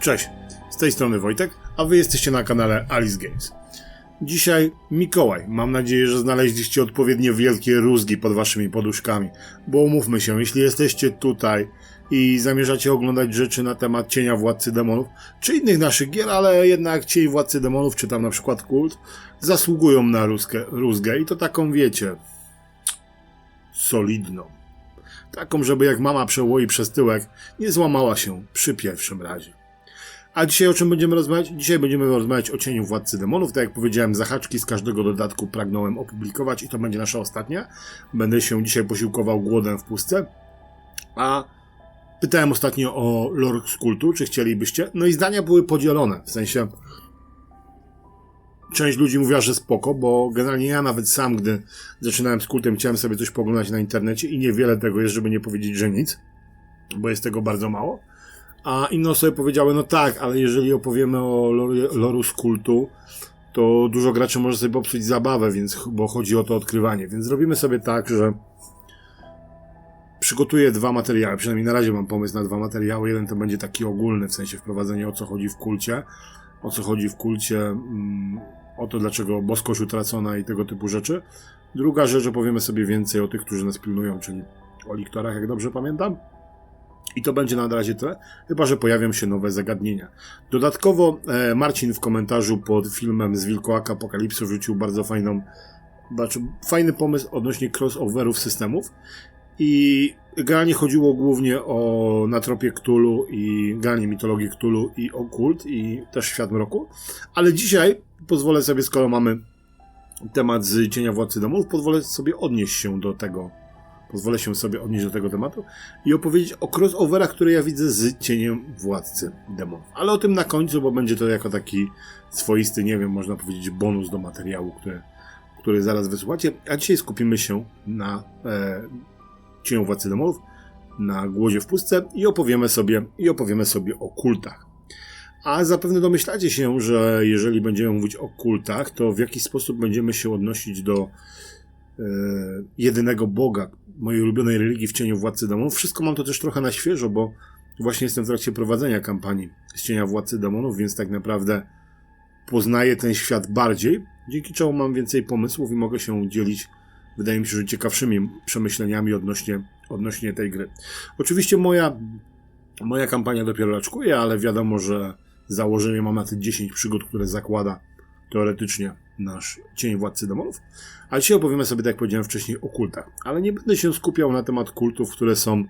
Cześć, z tej strony Wojtek, a wy jesteście na kanale Alice Games. Dzisiaj Mikołaj. Mam nadzieję, że znaleźliście odpowiednio wielkie rózgi pod waszymi poduszkami. Bo umówmy się, jeśli jesteście tutaj i zamierzacie oglądać rzeczy na temat Cienia Władcy Demonów, czy innych naszych gier, ale jednak Cień Władcy Demonów, czy tam na przykład Kult, zasługują na rózgę, rózgę i to taką wiecie, solidną. Taką, żeby jak mama przełoi przez tyłek, nie złamała się przy pierwszym razie. A dzisiaj o czym będziemy rozmawiać? Dzisiaj będziemy rozmawiać o cieniu Władcy Demonów. Tak jak powiedziałem, zahaczki z każdego dodatku pragnąłem opublikować i to będzie nasza ostatnia. Będę się dzisiaj posiłkował głodem w pustce. A pytałem ostatnio o lore kultu, czy chcielibyście. No i zdania były podzielone, w sensie część ludzi mówiła, że spoko, bo generalnie ja nawet sam, gdy zaczynałem z kultem, chciałem sobie coś poglądać na internecie i niewiele tego jest, żeby nie powiedzieć, że nic, bo jest tego bardzo mało. A inne osoby powiedziały, no tak, ale jeżeli opowiemy o loru z kultu, to dużo graczy może sobie popsuć zabawę, więc, bo chodzi o to odkrywanie. Więc zrobimy sobie tak, że przygotuję dwa materiały, przynajmniej na razie mam pomysł na dwa materiały. Jeden to będzie taki ogólny, w sensie wprowadzenie o co chodzi w kulcie, o co chodzi w kulcie, mm, o to dlaczego boskość utracona i tego typu rzeczy. Druga rzecz, opowiemy sobie więcej o tych, którzy nas pilnują, czyli o liktorach, jak dobrze pamiętam. I to będzie na razie tyle, chyba że pojawią się nowe zagadnienia. Dodatkowo e, Marcin w komentarzu pod filmem z Wilkołaka Apokalipsy wrzucił bardzo fajną, znaczy fajny pomysł odnośnie crossoverów systemów. I generalnie chodziło głównie o natropię Cthulhu i generalnie mitologię Cthulhu i okult i też świat mroku. Ale dzisiaj pozwolę sobie, skoro mamy temat z Cienia Władcy Domów, pozwolę sobie odnieść się do tego pozwolę się sobie odnieść do tego tematu i opowiedzieć o crossoverach, które ja widzę z cieniem władcy demonów. Ale o tym na końcu, bo będzie to jako taki swoisty, nie wiem, można powiedzieć, bonus do materiału, który, który zaraz wysłuchacie. A dzisiaj skupimy się na e, cieniu władcy demonów, na głodzie w pustce i opowiemy sobie, i opowiemy sobie o kultach. A zapewne domyślacie się, że jeżeli będziemy mówić o kultach, to w jaki sposób będziemy się odnosić do e, jedynego Boga, mojej ulubionej religii w cieniu Władcy Demonów. Wszystko mam to też trochę na świeżo, bo właśnie jestem w trakcie prowadzenia kampanii z cienia Władcy Demonów, więc tak naprawdę poznaję ten świat bardziej, dzięki czemu mam więcej pomysłów i mogę się dzielić, wydaje mi się, że ciekawszymi przemyśleniami odnośnie, odnośnie tej gry. Oczywiście moja, moja kampania dopiero raczkuje, ale wiadomo, że założenie mam na te 10 przygód, które zakłada teoretycznie nasz cień władcy demonów. A dzisiaj opowiemy sobie, tak jak powiedziałem wcześniej, o kultach. Ale nie będę się skupiał na temat kultów, które są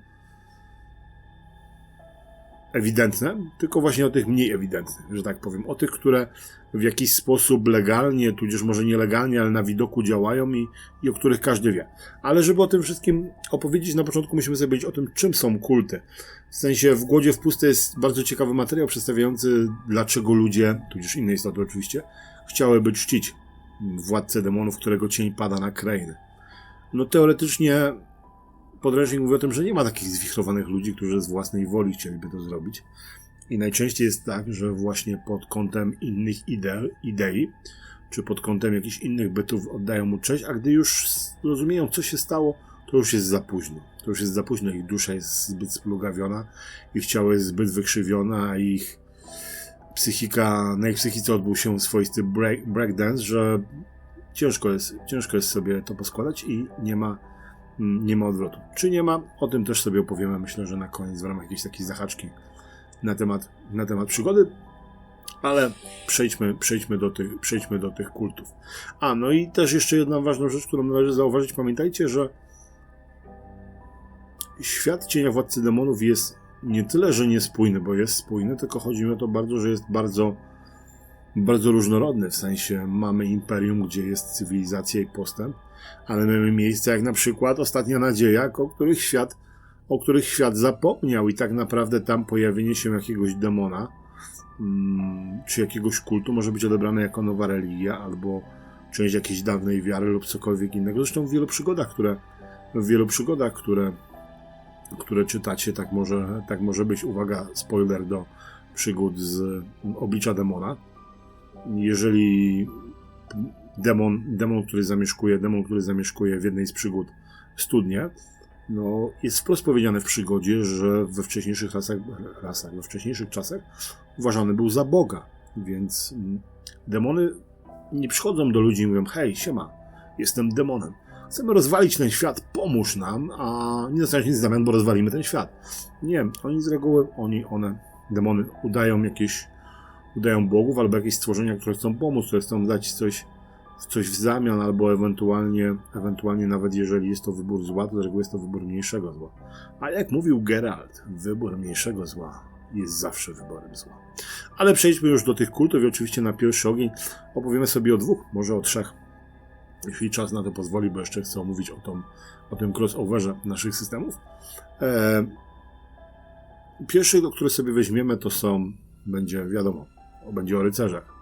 ewidentne, tylko właśnie o tych mniej ewidentnych, że tak powiem. O tych, które w jakiś sposób legalnie, tudzież może nielegalnie, ale na widoku działają i, i o których każdy wie. Ale żeby o tym wszystkim opowiedzieć, na początku musimy sobie powiedzieć o tym, czym są kulty. W sensie w Głodzie w Puste jest bardzo ciekawy materiał przedstawiający, dlaczego ludzie, tudzież inne istoty oczywiście, chciałyby czcić władcę demonów, którego cień pada na krainy. No teoretycznie podręcznik mówi o tym, że nie ma takich zwichrowanych ludzi, którzy z własnej woli chcieliby to zrobić. I najczęściej jest tak, że właśnie pod kątem innych ide idei, czy pod kątem jakichś innych bytów oddają mu cześć, a gdy już rozumieją, co się stało, to już jest za późno. To już jest za późno, ich dusza jest zbyt splugawiona, ich ciało jest zbyt wykrzywione, a ich psychika, na ich psychice odbył się swoisty break, breakdance, że ciężko jest, ciężko jest sobie to poskładać i nie ma, mm, nie ma odwrotu. Czy nie ma? O tym też sobie opowiemy, myślę, że na koniec w ramach jakiejś takiej zahaczki na temat, na temat przygody. Ale przejdźmy, przejdźmy, do tych, przejdźmy do tych kultów. A, no i też jeszcze jedna ważna rzecz, którą należy zauważyć. Pamiętajcie, że świat cienia władcy demonów jest nie tyle, że niespójny, bo jest spójny, tylko chodzi mi o to bardzo, że jest bardzo, bardzo różnorodny. W sensie mamy imperium, gdzie jest cywilizacja i postęp, ale mamy miejsca jak na przykład Ostatnia Nadzieja, o których świat, o których świat zapomniał i tak naprawdę tam pojawienie się jakiegoś demona mm, czy jakiegoś kultu może być odebrane jako nowa religia albo część jakiejś dawnej wiary lub cokolwiek innego. Zresztą w wielu przygodach, które w wielu przygodach, które które czytacie, tak może, tak może być. Uwaga, spoiler do przygód z oblicza demona. Jeżeli demon, demon, który zamieszkuje, demon, który zamieszkuje w jednej z przygód studnie, no, jest wprost powiedziane w przygodzie, że we wcześniejszych rasach, rasach we wcześniejszych czasach uważany był za Boga. Więc mm, demony nie przychodzą do ludzi i mówią: Hej, siema, jestem demonem. Chcemy rozwalić ten świat, pomóż nam, a nie dostaniesz nic w zamian, bo rozwalimy ten świat. Nie, oni z reguły, oni, one, demony, udają jakieś, udają bogów albo jakieś stworzenia, które chcą pomóc, które chcą dać coś, coś w zamian, albo ewentualnie, ewentualnie nawet jeżeli jest to wybór zła, to z reguły jest to wybór mniejszego zła. A jak mówił Geralt, wybór mniejszego zła jest zawsze wyborem zła. Ale przejdźmy już do tych kultów i oczywiście na pierwszy ogień opowiemy sobie o dwóch, może o trzech jeśli czas na to pozwoli, bo jeszcze chcę omówić o, tą, o tym crossoverze naszych systemów. E, pierwszy, który sobie weźmiemy, to są, będzie wiadomo, będzie o rycerzach,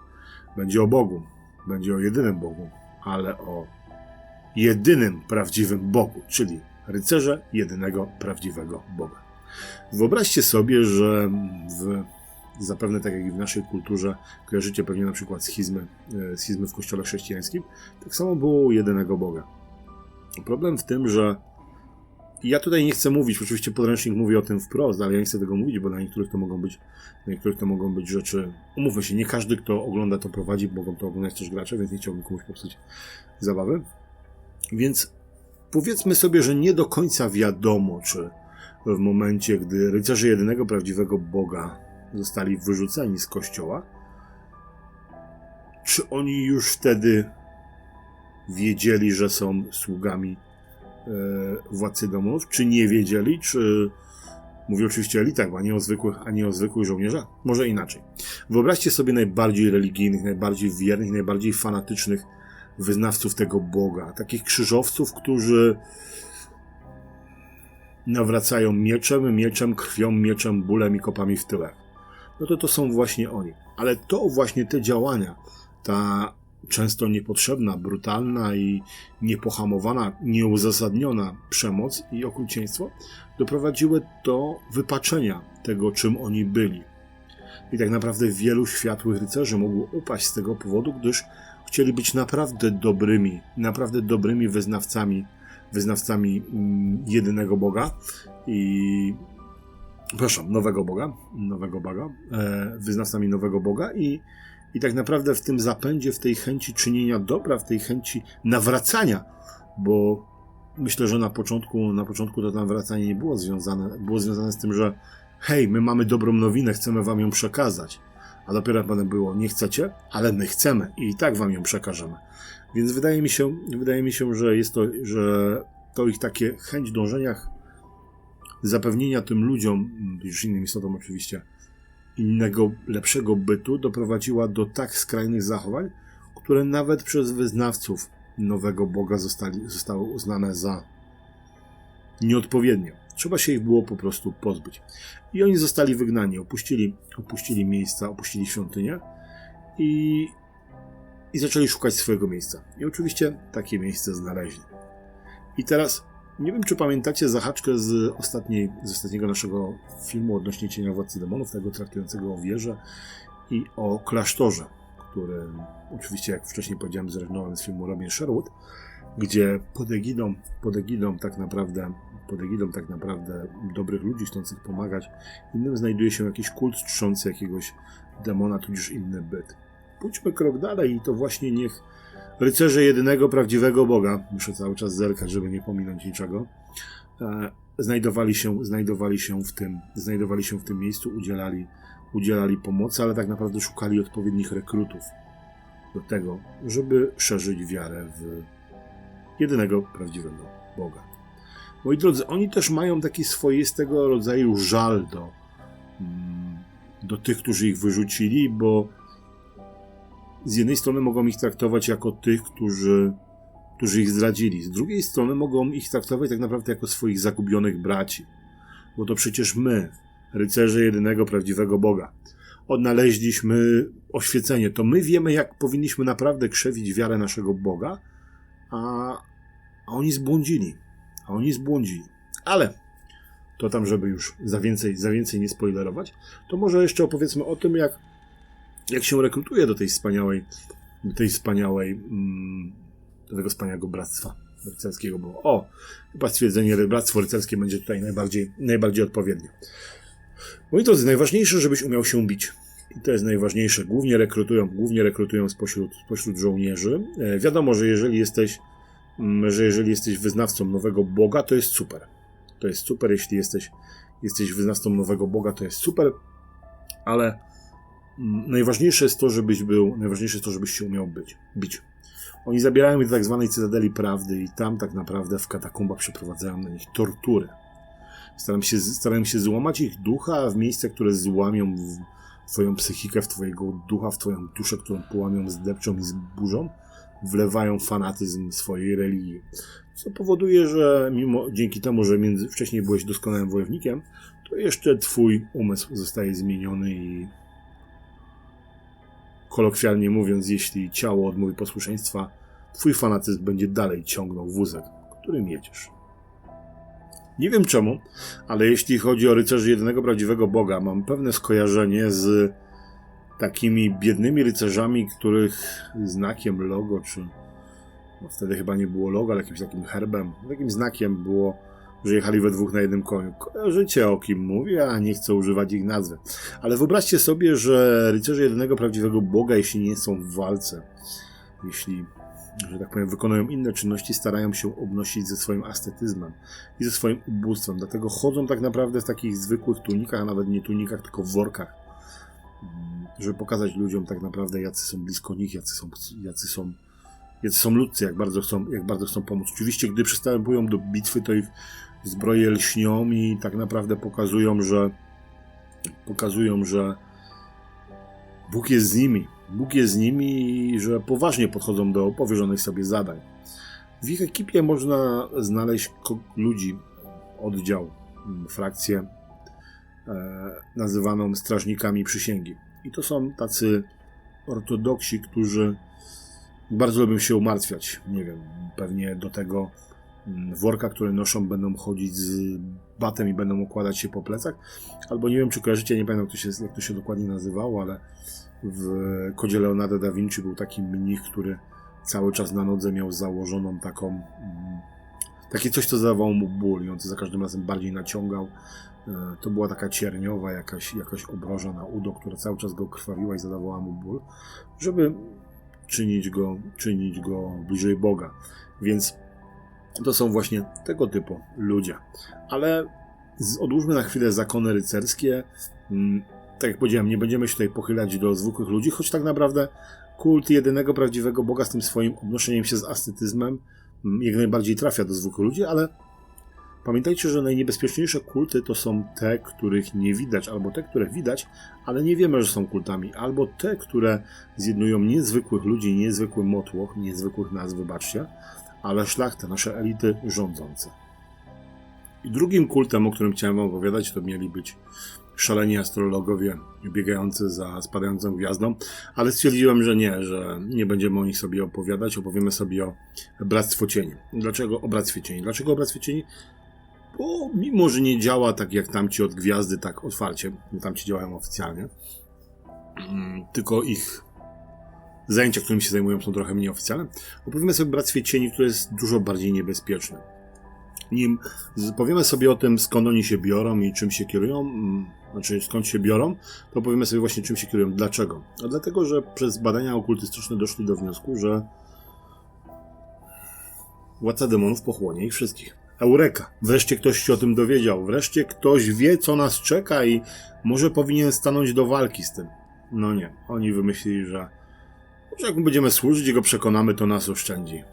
będzie o Bogu, będzie o jedynym Bogu, ale o jedynym prawdziwym Bogu, czyli rycerze jedynego prawdziwego Boga. Wyobraźcie sobie, że w zapewne tak jak i w naszej kulturze kojarzycie pewnie na przykład schizmy, e, schizmy w kościele chrześcijańskim, tak samo było u jedynego Boga. Problem w tym, że ja tutaj nie chcę mówić, oczywiście podręcznik mówi o tym wprost, ale ja nie chcę tego mówić, bo na niektórych to mogą być, niektórych to mogą być rzeczy, umówmy się, nie każdy, kto ogląda to prowadzi, mogą to oglądać też gracze, więc nie chciałbym komuś popsuć zabawy. Więc powiedzmy sobie, że nie do końca wiadomo, czy w momencie, gdy rycerze jedynego prawdziwego Boga zostali wyrzuceni z kościoła, czy oni już wtedy wiedzieli, że są sługami e, władcy domów, czy nie wiedzieli, czy mówię oczywiście o elitach, a nie o zwykłych, a nie o zwykłych żołnierzach? Może inaczej. Wyobraźcie sobie najbardziej religijnych, najbardziej wiernych, najbardziej fanatycznych wyznawców tego Boga, takich krzyżowców, którzy nawracają mieczem, mieczem, krwią, mieczem, bólem i kopami w tyłach no to to są właśnie oni. Ale to właśnie te działania, ta często niepotrzebna, brutalna i niepohamowana, nieuzasadniona przemoc i okrucieństwo doprowadziły do wypaczenia tego, czym oni byli. I tak naprawdę wielu światłych rycerzy mogło upaść z tego powodu, gdyż chcieli być naprawdę dobrymi, naprawdę dobrymi wyznawcami, wyznawcami mm, jedynego Boga i przepraszam, nowego Boga, nowego Boga, e, wyznawcami nowego Boga i, i tak naprawdę w tym zapędzie, w tej chęci czynienia dobra, w tej chęci nawracania, bo myślę, że na początku, na początku to nawracanie nie było związane, było związane z tym, że hej, my mamy dobrą nowinę, chcemy wam ją przekazać. A dopiero potem było, nie chcecie, ale my chcemy i tak wam ją przekażemy. Więc wydaje mi się, wydaje mi się, że jest to, że to ich takie chęć dążenia zapewnienia tym ludziom, już innym istotom oczywiście, innego, lepszego bytu doprowadziła do tak skrajnych zachowań, które nawet przez wyznawców nowego Boga zostali, zostały uznane za nieodpowiednie. Trzeba się ich było po prostu pozbyć. I oni zostali wygnani, opuścili, opuścili miejsca, opuścili świątynię i, i zaczęli szukać swojego miejsca. I oczywiście takie miejsce znaleźli. I teraz nie wiem, czy pamiętacie zahaczkę z, ostatniej, z ostatniego naszego filmu odnośnie Cienia Władcy Demonów, tego traktującego o wieży i o klasztorze, który oczywiście, jak wcześniej powiedziałem, zrezygnowałem z filmu Robin Sherwood, gdzie pod egidą, pod egidą tak naprawdę pod egidą tak naprawdę dobrych ludzi chcących pomagać, innym znajduje się jakiś kult czczący jakiegoś demona, tudzież inny byt. Pójdźmy krok dalej i to właśnie niech rycerze jedynego prawdziwego Boga, muszę cały czas zerkać, żeby nie pominąć niczego, e, znajdowali się, znajdowali się w tym, znajdowali się w tym miejscu, udzielali, udzielali pomocy, ale tak naprawdę szukali odpowiednich rekrutów do tego, żeby szerzyć wiarę w jedynego prawdziwego Boga. Moi drodzy, oni też mają taki swoistego rodzaju żal do, mm, do tych, którzy ich wyrzucili, bo z jednej strony mogą ich traktować jako tych, którzy, którzy ich zdradzili, z drugiej strony mogą ich traktować tak naprawdę jako swoich zagubionych braci. Bo to przecież my, rycerze jedynego prawdziwego Boga, odnaleźliśmy oświecenie. To my wiemy, jak powinniśmy naprawdę krzewić wiarę naszego Boga, a, a oni zbłądzili. A oni zbłądzili. Ale to tam, żeby już za więcej, za więcej nie spoilerować, to może jeszcze opowiedzmy o tym, jak jak się rekrutuje do tej wspaniałej, do tej wspaniałej, mm, do tego wspaniałego bractwa rycerskiego było. O, chyba stwierdzenie bractwo rycerskie będzie tutaj najbardziej, najbardziej odpowiednie. Moi drodzy, najważniejsze, żebyś umiał się bić. I to jest najważniejsze. Głównie rekrutują, głównie rekrutują spośród, spośród żołnierzy. E, wiadomo, że jeżeli jesteś, mm, że jeżeli jesteś wyznawcą nowego Boga, to jest super. To jest super, jeśli jesteś, jesteś wyznawcą nowego Boga, to jest super, ale najważniejsze jest to, żebyś był, najważniejsze jest to, żebyś się umiał być, bić. Oni zabierają ich do tak zwanej Cytadeli Prawdy i tam tak naprawdę w katakumbach przeprowadzają na nich tortury. Starają się, starają się złamać ich ducha w miejsca, które złamią w twoją psychikę, w twojego ducha, w twoją duszę, którą połamią, zdepczą i zburzą. Wlewają fanatyzm swojej religii. Co powoduje, że mimo dzięki temu, że między, wcześniej byłeś doskonałym wojownikiem, to jeszcze twój umysł zostaje zmieniony i kolokwialnie mówiąc, jeśli ciało odmówi posłuszeństwa, twój fanatyzm będzie dalej ciągnął wózek, którym jedziesz. Nie wiem czemu, ale jeśli chodzi o rycerzy jedynego prawdziwego Boga, mam pewne skojarzenie z takimi biednymi rycerzami, których znakiem logo, czy no wtedy chyba nie było logo, ale jakimś takim herbem, takim znakiem było, że jechali we dwóch na jednym koniu. Kojarzycie o kim mówię, a nie chcę używać ich nazwy. Ale wyobraźcie sobie, że rycerze jedynego prawdziwego Boga, jeśli nie są w walce, jeśli że tak powiem, wykonują inne czynności, starają się obnosić ze swoim estetyzmem i ze swoim ubóstwem. Dlatego chodzą tak naprawdę w takich zwykłych tunikach, a nawet nie tunikach, tylko w workach, mm, żeby pokazać ludziom tak naprawdę, jacy są blisko nich, jacy są, jacy są, jacy są ludcy, jak bardzo, chcą, jak bardzo chcą pomóc. Oczywiście, gdy przystępują do bitwy, to ich zbroje lśnią i tak naprawdę pokazują, że pokazują, że Bóg jest z nimi, Bóg jest z nimi i że poważnie podchodzą do powierzonych sobie zadań. W ich ekipie można znaleźć ludzi, oddział, mm, frakcję e, nazywaną strażnikami przysięgi. I to są tacy ortodoksi, którzy bardzo lubią się umartwiać. Nie wiem, pewnie do tego mm, worka, które noszą, będą chodzić z batem i będą układać się po plecach. Albo nie wiem, czy kojarzycie, nie pamiętam, jak to się, jak to się dokładnie nazywało, ale w kodzie Leonardo da Vinci był taki mnich, który cały czas na nodze miał założoną taką mm, takie coś, co zadawało mu ból i on to za każdym razem bardziej naciągał. E, to była taka cierniowa jakaś, jakaś obroża na udo, która cały czas go krwawiła i zadawała mu ból, żeby czynić go, czynić go bliżej Boga. Więc to są właśnie tego typu ludzie. Ale odłóżmy na chwilę zakony rycerskie. Mm, tak jak powiedziałem, nie będziemy się tutaj pochylać do zwykłych ludzi, choć tak naprawdę kult jedynego prawdziwego Boga z tym swoim odnoszeniem się z ascetyzmem mm, jak najbardziej trafia do zwykłych ludzi, ale pamiętajcie, że najniebezpieczniejsze kulty to są te, których nie widać, albo te, które widać, ale nie wiemy, że są kultami, albo te, które zjednują niezwykłych ludzi, niezwykły motłoch, niezwykłych nas, wybaczcie, ale szlachtę, nasze elity rządzące. I drugim kultem, o którym chciałem wam opowiadać, to mieli być szaleni astrologowie biegający za spadającą gwiazdą, ale stwierdziłem, że nie, że nie będziemy o nich sobie opowiadać, opowiemy sobie o Bractwo Cieni. Dlaczego o Bractwie Cieni? Dlaczego o Bractwie Cieni? Bo mimo, że nie działa tak jak tamci od gwiazdy, tak otwarcie, tamci działają oficjalnie, mm, tylko ich zajęcia, którymi się zajmują, są trochę mniej oficjalne. Opowiemy sobie o Bractwie Cieni, które jest dużo bardziej niebezpieczne nim powiemy sobie o tym, skąd oni się biorą i czym się kierują, mm, znaczy skąd się biorą, to powiemy sobie właśnie czym się kierują. Dlaczego? A dlatego, że przez badania okultystyczne doszli do wniosku, że władca demonów pochłonie ich wszystkich. Eureka! Wreszcie ktoś się o tym dowiedział. Wreszcie ktoś wie, co nas czeka i może powinien stanąć do walki z tym. No nie. Oni wymyślili, że, jak będziemy służyć i go przekonamy, to nas oszczędzi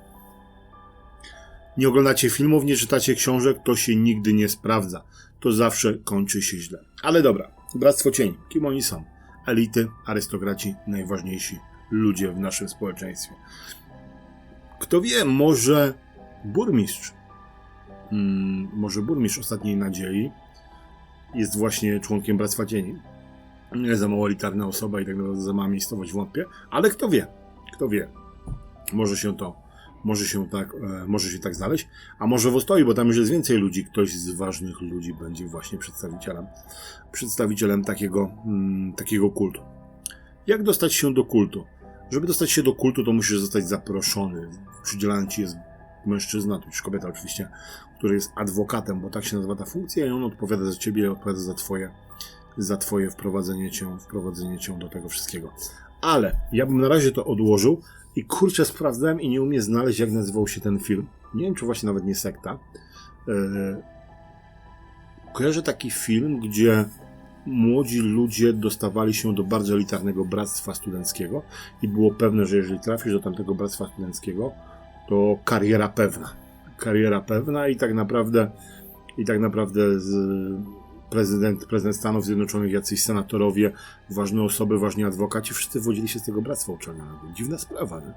nie oglądacie filmów, nie czytacie książek, to się nigdy nie sprawdza. To zawsze kończy się źle. Ale dobra, Bractwo Cieni. Kim oni są? Elity, arystokraci, najważniejsi ludzie w naszym społeczeństwie. Kto wie, może burmistrz, hmm, może burmistrz Ostatniej Nadziei jest właśnie członkiem Bractwa Cieni. Nie za mało elitarna osoba i tak naprawdę za mała miejscowość wątpię, ale kto wie, kto wie. Może się to może się tak, e, może się tak znaleźć, a może w Ostoi, bo tam już jest więcej ludzi, ktoś z ważnych ludzi będzie właśnie przedstawicielem, przedstawicielem takiego, mm, takiego kultu. Jak dostać się do kultu? Żeby dostać się do kultu, to musisz zostać zaproszony. Przydzielany ci jest mężczyzna, tudzież kobieta oczywiście, który jest adwokatem, bo tak się nazywa ta funkcja i on odpowiada za ciebie, odpowiada za twoje, za twoje wprowadzenie cię, wprowadzenie cię do tego wszystkiego. Ale ja bym na razie to odłożył i kurczę sprawdzałem i nie umiem znaleźć jak nazywał się ten film. Nie wiem czy właśnie nawet nie sekta. Yy, kojarzę taki film, gdzie młodzi ludzie dostawali się do bardzo elitarnego bractwa studenckiego i było pewne, że jeżeli trafisz do tamtego bractwa studenckiego, to kariera pewna. Kariera pewna i tak naprawdę i tak naprawdę z prezydent, prezydent Stanów Zjednoczonych, jacyś senatorowie, ważne osoby, ważni adwokaci, wszyscy wodzili się z tego bractwa uczelnianego. Dziwna sprawa, nie?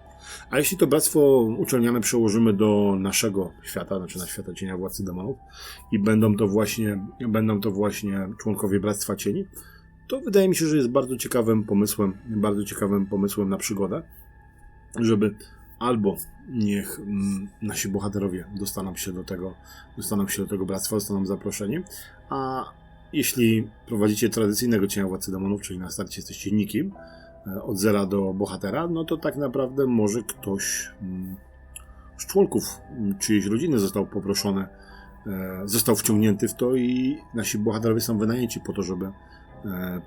A jeśli to bractwo uczelniane przełożymy do naszego świata, znaczy na świata cienia władcy demonów i będą to właśnie, będą to właśnie członkowie Bractwa Cieni, to wydaje mi się, że jest bardzo ciekawym pomysłem, bardzo ciekawym pomysłem na przygodę, żeby albo niech mm, nasi bohaterowie dostaną się do tego, dostaną się do tego bractwa, zostaną zaproszeni, a jeśli prowadzicie tradycyjnego cienia władcy demonów, czyli na starcie jesteście nikim, e, od zera do bohatera, no to tak naprawdę może ktoś mm, z członków mm, czyjejś rodziny został poproszony, e, został wciągnięty w to i nasi bohaterowie są wynajęci po to, żeby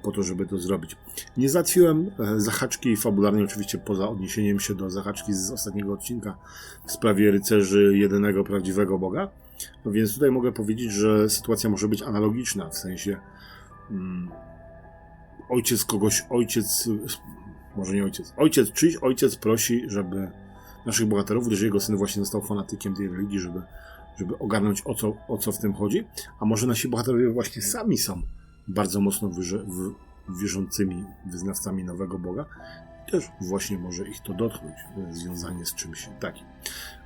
po to, żeby to zrobić. Nie załatwiłem e, zahaczki fabularnej, oczywiście poza odniesieniem się do zahaczki z ostatniego odcinka w sprawie rycerzy jedynego prawdziwego Boga, no więc tutaj mogę powiedzieć, że sytuacja może być analogiczna, w sensie mm, ojciec kogoś, ojciec, może nie ojciec, ojciec, czyjś ojciec prosi, żeby naszych bohaterów, gdyż jego syn właśnie został fanatykiem tej religii, żeby, żeby ogarnąć o co, o co w tym chodzi, a może nasi bohaterowie właśnie sami są bardzo mocno w, wierzącymi wyznawcami nowego Boga. Też właśnie może ich to dotknąć, e, związanie z czymś takim.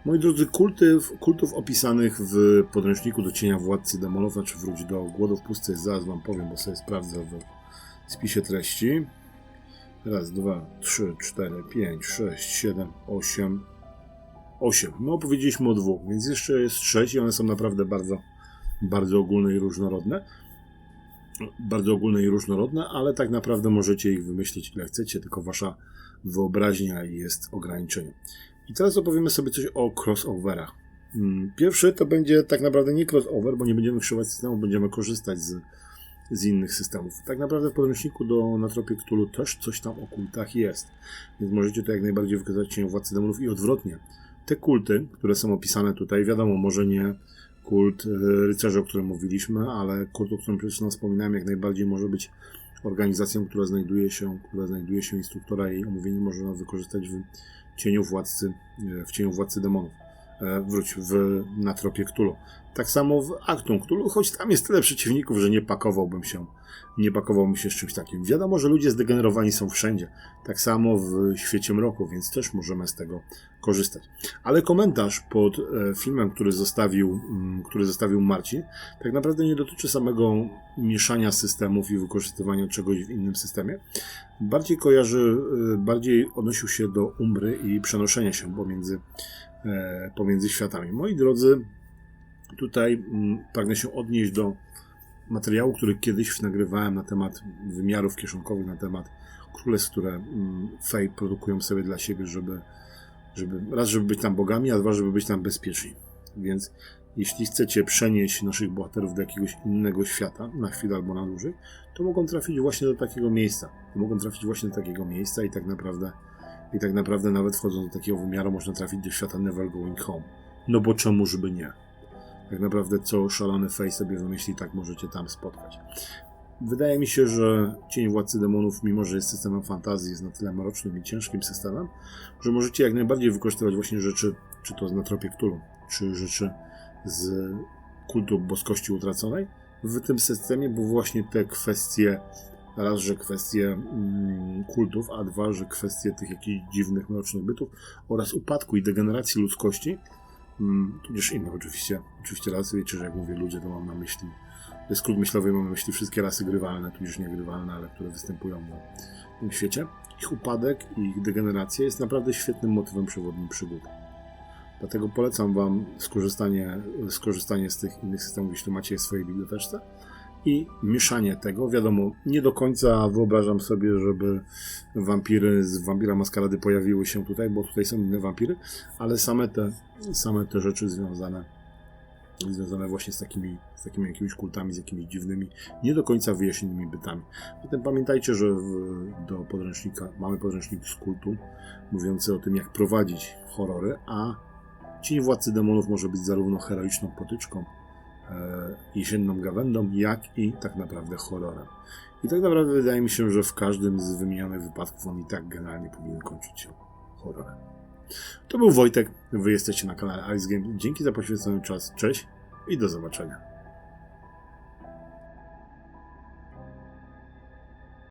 Moi drodzy, kulty, kultów opisanych w podręczniku do cienia władcy demonów, znaczy wróć do głodów pusty, zaraz wam powiem, bo sobie sprawdzę w spisie treści. Raz, dwa, trzy, cztery, pięć, sześć, siedem, osiem, osiem. No, powiedzieliśmy o dwóch, więc jeszcze jest sześć i one są naprawdę bardzo, bardzo ogólne i różnorodne bardzo ogólne i różnorodne, ale tak naprawdę możecie ich wymyślić ile chcecie, tylko wasza wyobraźnia jest ograniczeniem. I teraz opowiemy sobie coś o crossoverach. Mm, pierwszy to będzie tak naprawdę nie crossover, bo nie będziemy krzywać systemu, będziemy korzystać z, z innych systemów. Tak naprawdę w podręczniku do Natropie Cthulhu też coś tam o kultach jest, więc możecie to jak najbardziej wykazać się władcy demonów i odwrotnie. Te kulty, które są opisane tutaj, wiadomo, może nie kult e, rycerza, o którym mówiliśmy, ale kult, o którym przecież wspominałem, jak najbardziej może być organizacją, która znajduje się, która znajduje się instruktora i omówienie można wykorzystać w cieniu władcy, e, w cieniu władcy demonów. E, wróć w, na tropie Cthulhu. Tak samo w Actum Cthulhu, choć tam jest tyle przeciwników, że nie pakowałbym się, nie pakowałbym się z czymś takim. Wiadomo, że ludzie zdegenerowani są wszędzie. Tak samo w świecie mroku, więc też możemy z tego korzystać. Ale komentarz pod e, filmem, który zostawił, mm, który zostawił Marcin, tak naprawdę nie dotyczy samego mieszania systemów i wykorzystywania czegoś w innym systemie. Bardziej kojarzy, e, bardziej odnosił się do umbry i przenoszenia się pomiędzy pomiędzy światami. Moi drodzy, tutaj mm, pragnę się odnieść do materiału, który kiedyś nagrywałem na temat wymiarów kieszonkowych, na temat królestw, które mm, Fej produkują sobie dla siebie, żeby, żeby raz, żeby być tam bogami, a dwa, żeby być tam bezpieczni. Więc jeśli chcecie przenieść naszych bohaterów do jakiegoś innego świata, na chwilę albo na dłużej, to mogą trafić właśnie do takiego miejsca. Mogą trafić właśnie do takiego miejsca i tak naprawdę i tak naprawdę nawet wchodząc do takiego wymiaru można trafić do świata Never Going Home. No bo czemuż by nie? Tak naprawdę co szalony Face sobie wymyśli, tak możecie tam spotkać. Wydaje mi się, że Cień Władcy Demonów, mimo że jest systemem fantazji, jest na tyle mrocznym i ciężkim systemem, że możecie jak najbardziej wykorzystywać właśnie rzeczy, czy to z Natropie Cthulhu, czy rzeczy z kultu boskości utraconej w tym systemie, bo właśnie te kwestie raz, że kwestie mm, kultów, a dwa, że kwestie tych jakichś dziwnych, mrocznych bytów oraz upadku i degeneracji ludzkości, mm, tudzież innych oczywiście, oczywiście rasy, wiecie, że jak mówię ludzie, to mam na myśli, skrót myślowy, mam na myśli wszystkie rasy grywalne, tudzież niegrywalne, ale które występują w tym świecie. Ich upadek i ich degeneracja jest naprawdę świetnym motywem przewodnim przygód. Dlatego polecam Wam skorzystanie, skorzystanie z tych innych systemów, jeśli macie je w swojej biblioteczce i mieszanie tego. Wiadomo, nie do końca wyobrażam sobie, żeby wampiry z Wampira Maskarady pojawiły się tutaj, bo tutaj są inne wampiry, ale same te, same te rzeczy związane, związane właśnie z takimi, z takimi jakimiś kultami, z jakimiś dziwnymi, nie do końca wyjaśnionymi bytami. Zatem pamiętajcie, że w, do podręcznika mamy podręcznik z kultu mówiący o tym, jak prowadzić horrory, a Cień Władcy Demonów może być zarówno heroiczną potyczką, jesienną gawędą, jak i tak naprawdę horrorem. I tak naprawdę wydaje mi się, że w każdym z wymienionych wypadków on i tak generalnie powinien kończyć się horrorem. To był Wojtek, wy jesteście na kanale Ice Game. Dzięki za poświęcony czas, cześć i do zobaczenia.